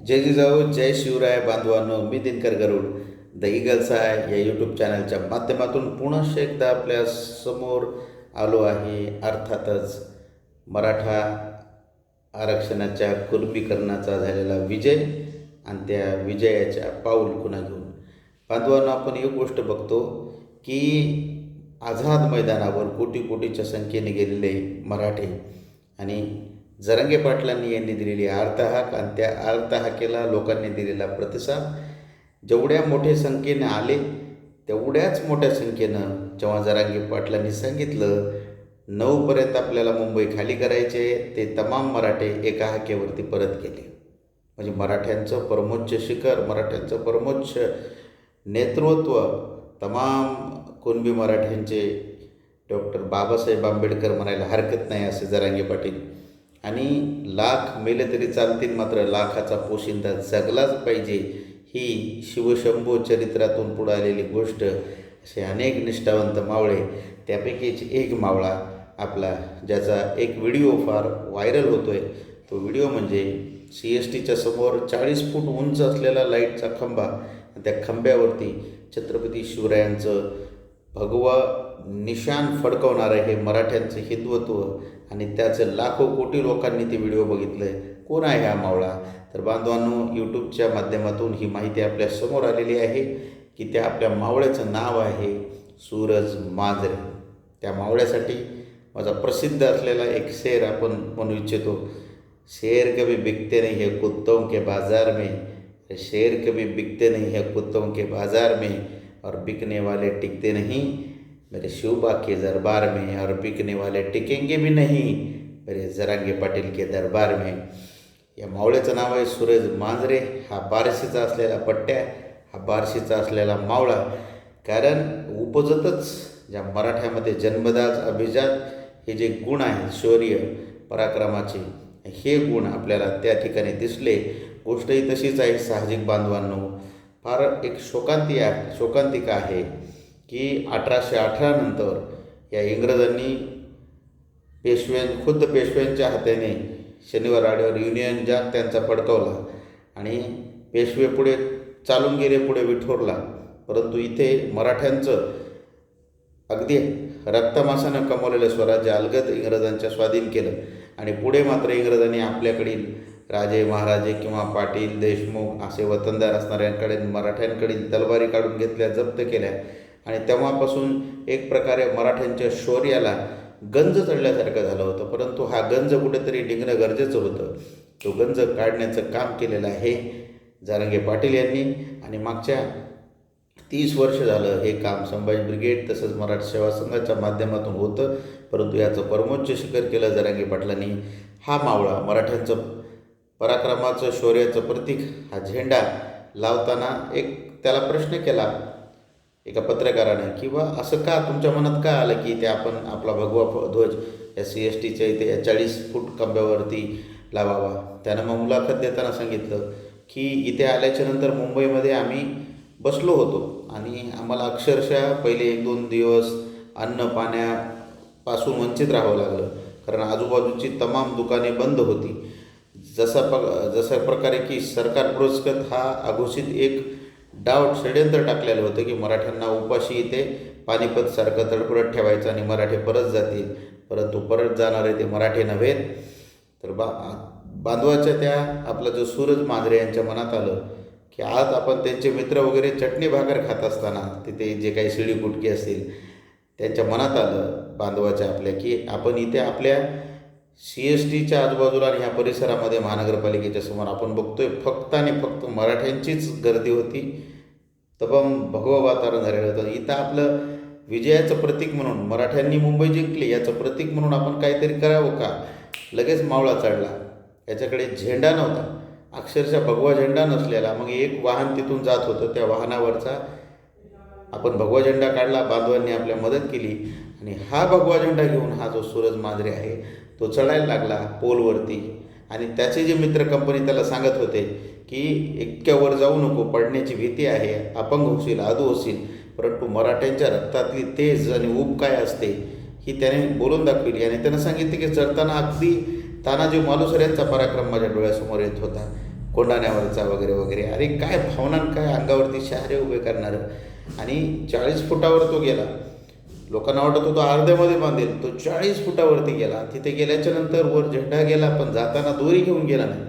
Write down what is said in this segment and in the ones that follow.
जय जिजाऊ जय शिवराय बांधवांनो मी Dinkar Garud. The eagles eye या यूट्यूब चॅनलच्या माध्यमातून पुनश्च एकदा आपल्यासमोर आलो आहे. अर्थातच मराठा आरक्षणाच्या कुर्मीकरणाचा झालेला विजय आणि त्या विजयाच्या पाऊल कुणा घेऊन? बांधवांनो आपण एक गोष्ट बघतो की आझाद मैदानावर कोटी कोटीच्या संख्येने गेलेले मराठे आणि जरंगे पाटलांनी यांनी दिलेली आर्तहाक आणि त्या आर्तहाकेला लोकांनी दिलेला प्रतिसाद जेवढ्या मोठ्या संख्येनं आले तेवढ्याच मोठ्या संख्येनं जेव्हा जरांगे पाटलांनी सांगितलं नऊपर्यंत आपल्याला मुंबई खाली करायचे ते तमाम मराठे एका हाकेवरती परत गेले. म्हणजे मराठ्यांचं परमोच्च शिखर मराठ्यांचं परमोच्च नेतृत्व तमाम कुणबी मराठ्यांचे डॉक्टर बाबासाहेब आंबेडकर म्हणायला हरकत नाही असे जरांगे पाटील आणि लाख मेले तरी चालतील मात्र लाखाचा पोशिंदा जगलाच पाहिजे ही शिवशंभू चरित्रातून पुढे आलेली गोष्ट असे अनेक निष्ठावंत मावळे त्यापैकीच एक मावळा आपला ज्याचा एक व्हिडिओ फार व्हायरल होतो आहे तो व्हिडिओ म्हणजे सी एस टीच्या समोर चाळीस फूट उंच असलेला लाईटचा खंबा. त्या खंब्यावरती छत्रपती शिवरायांचं भगवा निशान फडकवणारं हे मराठ्यांचं हिंदुत्व आणि त्याचं लाखो कोटी लोकांनी ते व्हिडिओ बघितलं आहे कोण आहे हा मावळा? तर बांधवांनो यूट्यूबच्या माध्यमातून ही माहिती आपल्यासमोर आलेली आहे की त्या आपल्या मावळ्याचं नाव आहे सूरज मांजरे. त्या मावळ्यासाठी माझा प्रसिद्ध असलेला एक शेर आपण म्हणू इच्छितो. शेर कभी बिकते नाही है कुत्तों के बाज़ार में. शेर कभी बिकते नहीं है कुत्तों के बाज़ार में और बिकने वाले टिकते नहीं. मेरे शिवबा के दरबार में और बिकने वाले टिकेंगे भी नहीं। मेरे जरांगे पाटील के दरबार में। या मावळ्याचं नाव आहे सूरज मांजरे हा बारशीचा असलेला पट्ट्या हा बारशीचा असलेला मावळा. कारण उपजतच ज्या मराठ्यामध्ये जन्मदाज अभिजात हे जे गुण आहेत शौर्य पराक्रमाचे हे गुण आपल्याला त्या ठिकाणी दिसले. गोष्टही तशीच आहे साहजिक बांधवांनो. फार एक शोकांती आहे शोकांतिका आहे. की अठराशे अठरा नंतर या इंग्रजांनी पेशव्यां खुद्द पेशव्यांच्या हाताने शनिवार आड्यावर युनियन जॅक त्यांचा पडकवला आणि पेशवे पुढे चालून गेले पुढे विठोरला. परंतु इथे मराठ्यांचं अगदी रक्तमासानं कमवलेलं स्वराज्य अलगद इंग्रजांच्या स्वाधीन केलं आणि पुढे मात्र इंग्रजांनी आपल्याकडील राजे महाराजे किंवा पाटील देशमुख असे वतनदार असणाऱ्यांकडे मराठ्यांकडील तलवारी काढून घेतल्या जप्त केल्या. आणि तेव्हापासून एक प्रकारे मराठ्यांच्या शौर्याला गंज चढल्यासारखं झालं होतं. परंतु हा गंज कुठेतरी निघणं गरजेचं होतं. तो गंज काढण्याचं काम केलेलं आहे जारंगे पाटील यांनी. आणि मागच्या तीस वर्ष झालं हे काम संभाजी ब्रिगेड तसंच मराठा सेवा संघाच्या माध्यमातून होतं. परंतु याचं परमोच्च शिखर केलं जरांगे पाटलांनी. हा मावळा मराठ्यांचं पराक्रमाचं शौर्याचं प्रतीक हा झेंडा लावताना एक त्याला प्रश्न केला एका पत्रकाराने किंवा असं का तुमच्या मनात का आलं की ते आपण आपला भगवा ध्वज या सी एस टीच्या इथे चाळीस फूट खांब्यावरती लावावा? त्यानं मग मुलाखत देताना सांगितलं की इथे आल्याच्यानंतर मुंबईमध्ये आम्ही बसलो होतो आणि आम्हाला अक्षरशः पहिले एक दोन दिवस अन्न पाण्यापासून वंचित राहावं लागलं. कारण आजूबाजूची तमाम दुकाने बंद होती. जसा प जशा प्रकारे की सरकार पुरस्कृत हा अघोषित एक डाव षडयंत्र टाकलेलं होतं की मराठ्यांना उपाशी इथे पानिपतसारखं तडफडत ठेवायचं आणि मराठे परत जातील. परंतु परत जाणारे ते मराठे नव्हेत तर बा बांधवाच्या त्या आपला जो सूरज मांजरे यांच्या मनात आलं की आज आपण त्यांचे मित्र वगैरे चटणी भाकर खात असताना तिथे जे काही शिडी कुटकी असतील त्यांच्या मनात आलं बांधवाच्या आपल्या की आपण इथे आपल्या सी एस टीच्या आजूबाजूला आणि ह्या परिसरामध्ये महानगरपालिकेच्या समोर आपण बघतोय फक्त आणि फक्त मराठ्यांचीच गर्दी होती. तबम भगवा वातावरण झालेलं होतं. इथं आपलं विजयाचं प्रतीक म्हणून मराठ्यांनी मुंबई जिंकली याचं प्रतीक म्हणून आपण काहीतरी करावं का? लगेच मावळा चढला. याच्याकडे झेंडा नव्हता. अक्षरशः भगवा झेंडा नसलेला. मग एक वाहन तिथून जात होतं. त्या वाहनावरचा आपण भगवा झेंडा काढला. बांधवांनी आपल्या मदत केली. आणि हा भगवा झेंडा घेऊन हा जो सूरज मांजरे आहे तो चढायला लागला पोलवरती. आणि त्याचे जे मित्र कंपनी त्याला सांगत होते की इतक्यावर जाऊ नको पडण्याची भीती आहे अपंग होशील आदू होशील परंतु मराठ्यांच्या रक्तातली तेज आणि ऊब काय असते ही त्याने बोलून दाखविली. आणि त्यानं सांगितले की चढताना अगदी तानाजी मालुसर यांचा पराक्रम माझ्या डोळ्यासमोर येत होता. कोंडाण्यावरचा वगैरे वगैरे. अरे काय भावना आणि काय अंगावरती शहारे उभे करणारं. आणि चाळीस फुटावर तो गेला. लोकांना वाटत होतो अर्ध्यामध्ये बांधेल. तो चाळीस फुटावरती गेला. तिथे गेल्याच्यानंतर वर झेंडा गेला पण जाताना दोरी घेऊन गेला नाही.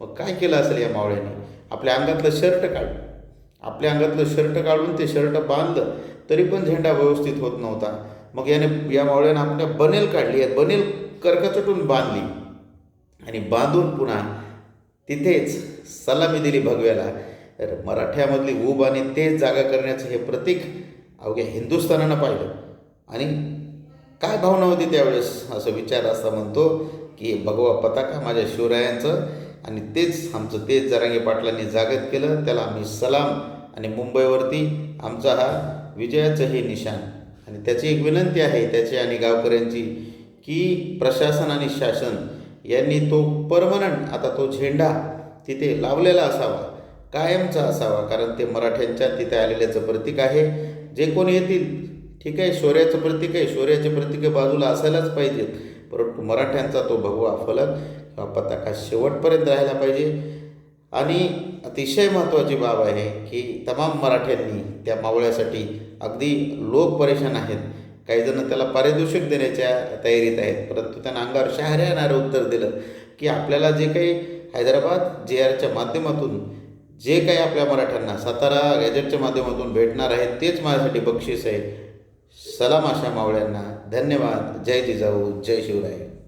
मग काय केलं असेल या मावळ्याने? आपल्या अंगातलं शर्ट काढलं आपल्या अंगातलं शर्ट काढून ते शर्ट बांधलं तरी पण झेंडा व्यवस्थित होत नव्हता. मग याने या मावळ्यानं आपल्या बनेल काढली आहे बनेल कर्कचटून बांधली. आणि बांधून पुन्हा तिथेच सलामी दिली भगव्याला. तर मराठ्यामधली ऊब आणि तेच जागा करण्याचं हे प्रतीक अवघ्या हिंदुस्थानानं पाहिलं. आणि काय भावना होती त्यावेळेस? असं विचार असता म्हणतो की भगवा पताका माझ्या शिवरायांचं आणि तेच आमचं तेच जरांगे पाटलांनी जागत केलं. त्याला आम्ही सलाम आणि मुंबईवरती आमचा हा विजयाचं हे निशाण. आणि त्याची एक विनंती आहे त्याची आणि गावकऱ्यांची की प्रशासन आणि शासन यांनी तो परमनंट आता तो झेंडा तिथे लावलेला असावा कायमचा असावा कारण ते मराठ्यांच्या तिथे आलेल्याचं प्रतीक आहे. जे कोणी येतील ठीक आहे शौर्याचं प्रतीक आहे शौर्याचे प्रतीक बाजूला असायलाच पाहिजेत. परंतु मराठ्यांचा तो भगवा फलक पताका शेवटपर्यंत राहायला पाहिजे. आणि अतिशय महत्त्वाची बाब आहे की तमाम मराठ्यांनी त्या मावळ्यासाठी अगदी लोक परेशान आहेत. काही जण त्याला पारितोषिक देण्याच्या तयारीत आहेत. परंतु त्यांना अंगावर शहारे येणारं उत्तर दिलं की आपल्याला जे काही हैदराबाद जे आरच्या माध्यमातून जे काही आपल्या मराठ्यांना सातारा गॅजेटच्या माध्यमातून भेटणार आहे तेच माझ्यासाठी बक्षीस आहे. सलाम अशा मावळ्यांना धन्यवाद. जय जिजाऊ जय शिवराय.